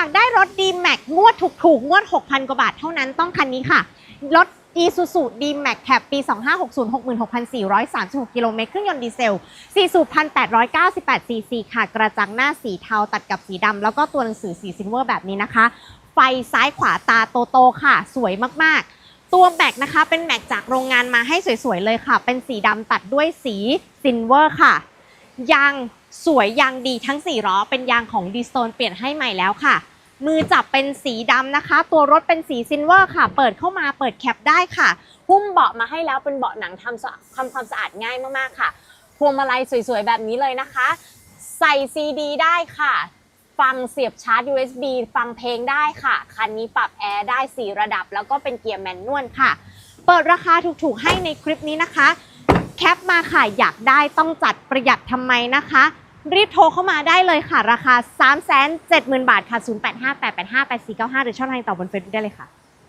ากได้รถ d m a x งวดถูกๆ งวด 6,000 กว่าบาทเท่านั้นต้องคันนี้ค่ะ รถ Isuzu D-Max Cab ปี 2560 66,436 กิโลเมตรเครื่องยนต์ดีเซล 4 สูบ 1,898 ซีซีค่ะ กระจังหน้าสีเทาตัดกับสีดำ แล้วก็ตัวหนังสือสีซิลเวอร์แบบนี้นะคะ ไฟซ้ายขวาตาโตๆค่ะ สวยมากๆ ตัวแม็กนะคะเป็นแม็กจากโรงงานมาให้สวยๆ เลยค่ะ เป็นสีดำตัดด้วยสีซิลเวอร์ค่ะ ยางสวยยางดีทั้ง 4 ล้อ เป็นยางของดีสโตนเปลี่ยนให้ใหม่แล้วค่ะ มือจับเป็นสีดำนะคะ ตัวรถเป็นสีซิลเวอร์ค่ะ เปิดเข้ามาเปิดแคปได้ค่ะ หุ้มเบาะมาให้แล้วเป็นเบาะหนังทำสะทำความสะอาดง่ายมากๆค่ะ พวงมาลัยสวยๆ แบบนี้เลยนะคะ ใส่ซีดีได้ค่ะ ฟังเสียบชาร์จ USB ฟังเพลงได้ค่ะ คันนี้ปรับแอร์ได้ 4 ระดับ แล้วก็เป็นเกียร์แมนนวลค่ะ เปิดราคาถูกๆให้ในคลิปนี้นะคะ แคปมาค่ะอยากได้ต้องจัดประหยัดทำไมนะคะ รีบโทรเข้ามาได้เลยค่ะ ราคา 3 7 0 0 0 0 บาทค่ะ 0858858495 หรือช่องทางต่อบนเฟซบุ๊กได้เลยค่ะ